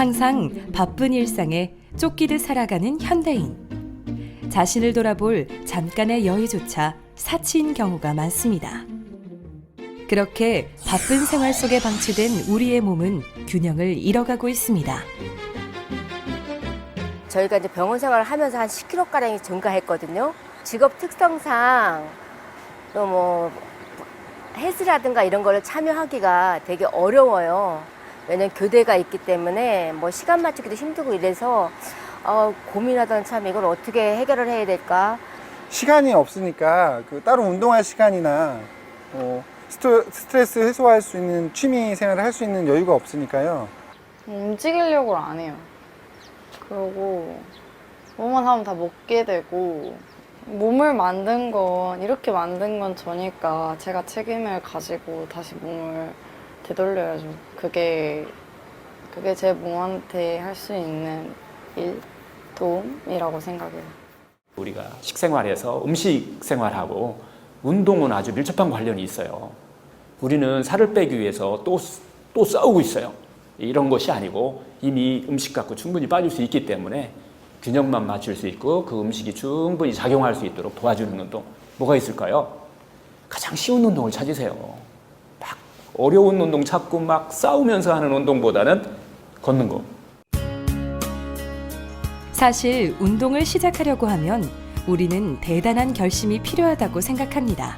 항상 바쁜 일상에 쫓기듯 살아가는 현대인. 자신을 돌아볼 잠깐의 여유조차 사치인 경우가 많습니다. 그렇게 바쁜 생활 속에 방치된 우리의 몸은 균형을 잃어가고 있습니다. 저희가 이제 병원 생활을 하면서 한 10kg 가량이 증가했거든요. 직업 특성상 또 뭐 헬스라든가 이런 거를 참여하기가 되게 어려워요. 왜냐면 교대가 있기 때문에 뭐 시간 맞추기도 힘들고 이래서 어, 고민하던 참 이걸 어떻게 해결을 해야 될까. 시간이 없으니까 그 따로 운동할 시간이나 뭐 스트, 스트레스 해소할 수 있는 취미 생활을 할 수 있는 여유가 없으니까요. 움직이려고 안 해요. 그러고 뭐만 하면 다 먹게 되고 몸을 만든 건 이렇게 만든 건 저니까 제가 책임을 가지고 다시 몸을 되돌려야죠. 그게 그게 제 몸한테 할 수 있는 일 도움이라고 생각해요. 우리가 식생활에서 음식 생활하고 운동은 아주 밀접한 관련이 있어요. 우리는 살을 빼기 위해서 또, 또 싸우고 있어요. 이런 것이 아니고 이미 음식 갖고 충분히 빠질 수 있기 때문에 균형만 맞출 수 있고 그 음식이 충분히 작용할 수 있도록 도와주는 운동 뭐가 있을까요? 가장 쉬운 운동을 찾으세요. 막 어려운 운동 찾고 막 싸우면서 하는 운동보다는 걷는 거. 사실 운동을 시작하려고 하면 우리는 대단한 결심이 필요하다고 생각합니다.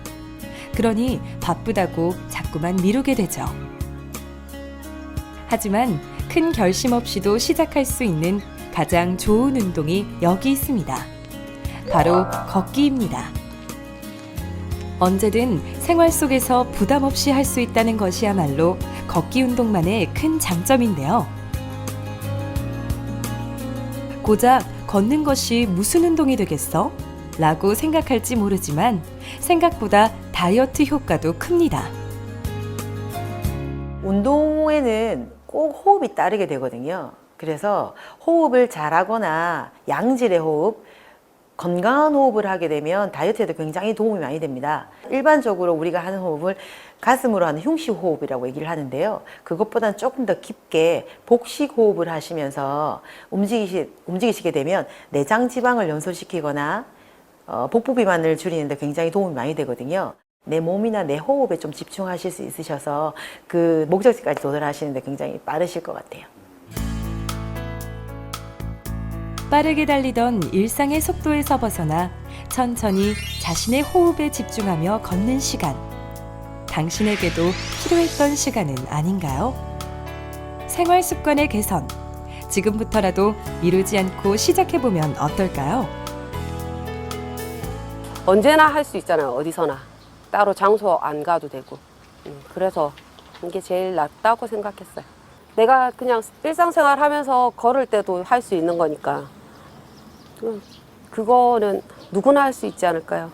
그러니 바쁘다고 자꾸만 미루게 되죠. 하지만 큰 결심 없이도 시작할 수 있는 가장 좋은 운동이 여기 있습니다. 바로 걷기입니다. 언제든 생활 속에서 부담 없이 할 수 있다는 것이야말로 걷기 운동만의 큰 장점인데요. 고작 걷는 것이 무슨 운동이 되겠어? 라고 생각할지 모르지만 생각보다 다이어트 효과도 큽니다. 운동에는 꼭 호흡이 따르게 되거든요. 그래서 호흡을 잘하거나 양질의 호흡, 건강한 호흡을 하게 되면 다이어트에도 굉장히 도움이 많이 됩니다. 일반적으로 우리가 하는 호흡을 가슴으로 하는 흉식 호흡이라고 얘기를 하는데요. 그것보다는 조금 더 깊게 복식 호흡을 하시면서 움직이시, 움직이시게 되면 내장 지방을 연소시키거나 어, 복부 비만을 줄이는데 굉장히 도움이 많이 되거든요. 내 몸이나 내 호흡에 좀 집중하실 수 있으셔서 그 목적지까지 도달하시는데 굉장히 빠르실 것 같아요. 빠르게 달리던 일상의 속도에서 벗어나 천천히 자신의 호흡에 집중하며 걷는 시간. 당신에게도 필요했던 시간은 아닌가요? 생활 습관의 개선. 지금부터라도 미루지 않고 시작해보면 어떨까요? 언제나 할 수 있잖아요. 어디서나. 따로 장소 안 가도 되고. 음, 그래서 이게 제일 낫다고 생각했어요. 내가 그냥 일상생활 하면서 걸을 때도 할 수 있는 거니까. 음, 그거는 누구나 할 수 있지 않을까요?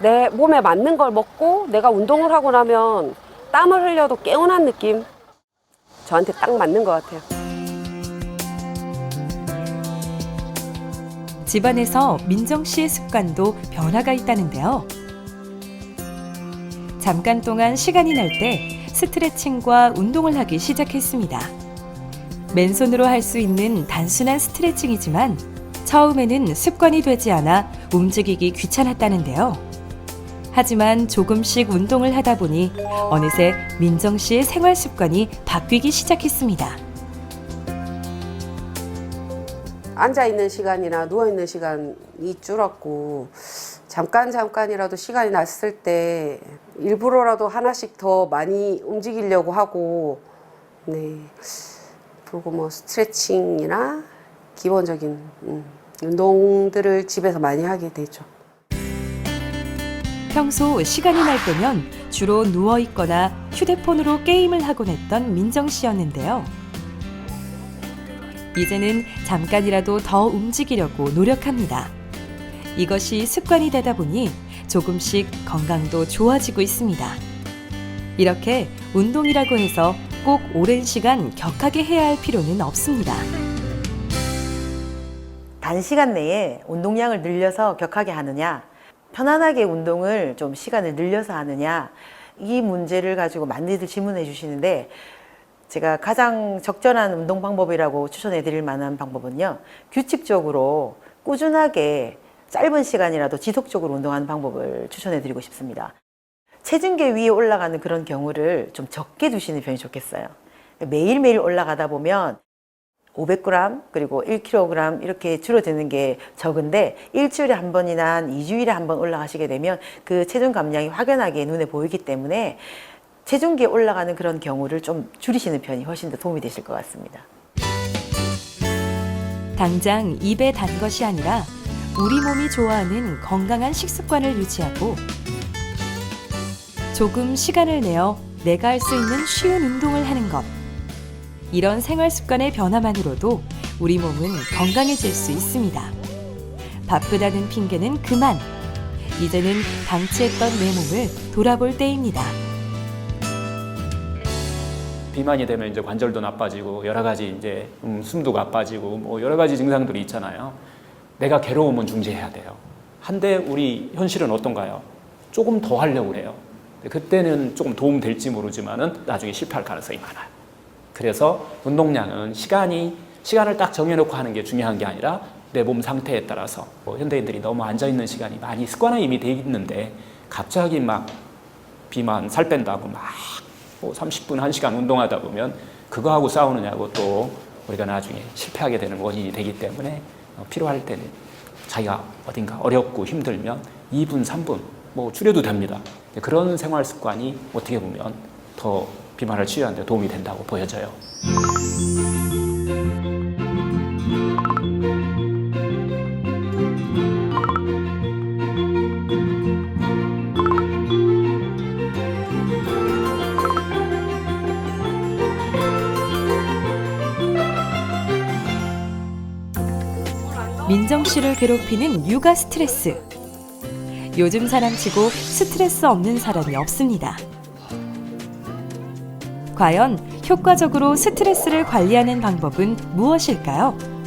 내 몸에 맞는 걸 먹고 내가 운동을 하고 나면 땀을 흘려도 개운한 느낌. 저한테 딱 맞는 것 같아요. 집안에서 민정 씨의 습관도 변화가 있다는데요. 잠깐 동안 시간이 날 때 스트레칭과 운동을 하기 시작했습니다. 맨손으로 할 수 있는 단순한 스트레칭이지만 처음에는 습관이 되지 않아 움직이기 귀찮았다는데요. 하지만 조금씩 운동을 하다 보니 어느새 민정 씨의 생활 습관이 바뀌기 시작했습니다. 앉아 있는 시간이나 누워 있는 시간이 줄었고 잠깐 잠깐이라도 시간이 났을 때 일부러라도 하나씩 더 많이 움직이려고 하고 네 그리고 뭐 스트레칭이나 기본적인 음, 운동들을 집에서 많이 하게 되죠. 평소 시간이 날 때면 주로 누워 있거나 휴대폰으로 게임을 하곤 했던 민정 씨였는데요. 이제는 잠깐이라도 더 움직이려고 노력합니다. 이것이 습관이 되다 보니 조금씩 건강도 좋아지고 있습니다. 이렇게 운동이라고 해서 꼭 오랜 시간 격하게 해야 할 필요는 없습니다. 단시간 내에 운동량을 늘려서 격하게 하느냐, 편안하게 운동을 좀 시간을 늘려서 하느냐, 이 문제를 가지고 많이들 질문해 주시는데, 제가 가장 적절한 운동 방법이라고 추천해 드릴 만한 방법은요. 규칙적으로 꾸준하게 짧은 시간이라도 지속적으로 운동하는 방법을 추천해 드리고 싶습니다. 체중계 위에 올라가는 그런 경우를 좀 적게 두시는 편이 좋겠어요. 매일매일 올라가다 보면 500g 그리고 1kg 이렇게 줄어드는 게 적은데 일주일에 한 번이나 한 2주일에 한 번 올라가시게 되면 그 체중 감량이 확연하게 눈에 보이기 때문에 체중계에 올라가는 그런 경우를 좀 줄이시는 편이 훨씬 더 도움이 되실 것 같습니다. 당장 입에 단 것이 아니라 우리 몸이 좋아하는 건강한 식습관을 유지하고 조금 시간을 내어 내가 할 수 있는 쉬운 운동을 하는 것. 이런 생활 습관의 변화만으로도 우리 몸은 건강해질 수 있습니다. 바쁘다는 핑계는 그만. 이제는 방치했던 내 몸을 돌아볼 때입니다. 비만이 되면 이제 관절도 나빠지고 여러 가지 이제 음, 숨도 나빠지고 뭐 여러 가지 증상들이 있잖아요. 내가 괴로우면 중지해야 돼요. 한데 우리 현실은 어떤가요? 조금 더 하려고. 근데 그때는 조금 도움 될지 모르지만은 나중에 실패할 가능성이 많아요. 그래서 운동량은 시간이 시간을 딱 정해놓고 하는 게 중요한 게 아니라 내 몸 상태에 따라서 뭐 현대인들이 너무 앉아 있는 시간이 많이 습관화 이미 돼 있는데 갑자기 막 비만 살 뺀다고 막 뭐 30분 1시간 운동하다 보면 그거하고 싸우느냐고 또 우리가 나중에 실패하게 되는 원인이 되기 때문에 어, 필요할 때는 자기가 어딘가 어렵고 힘들면 2분 3분 뭐 줄여도 됩니다. 그런 생활 습관이 어떻게 보면 더 비만을 치유하는 데 도움이 된다고 보여져요. 민정 씨를 괴롭히는 육아 스트레스. 요즘 사람치고 스트레스 없는 사람이 없습니다. 과연 효과적으로 스트레스를 관리하는 방법은 무엇일까요?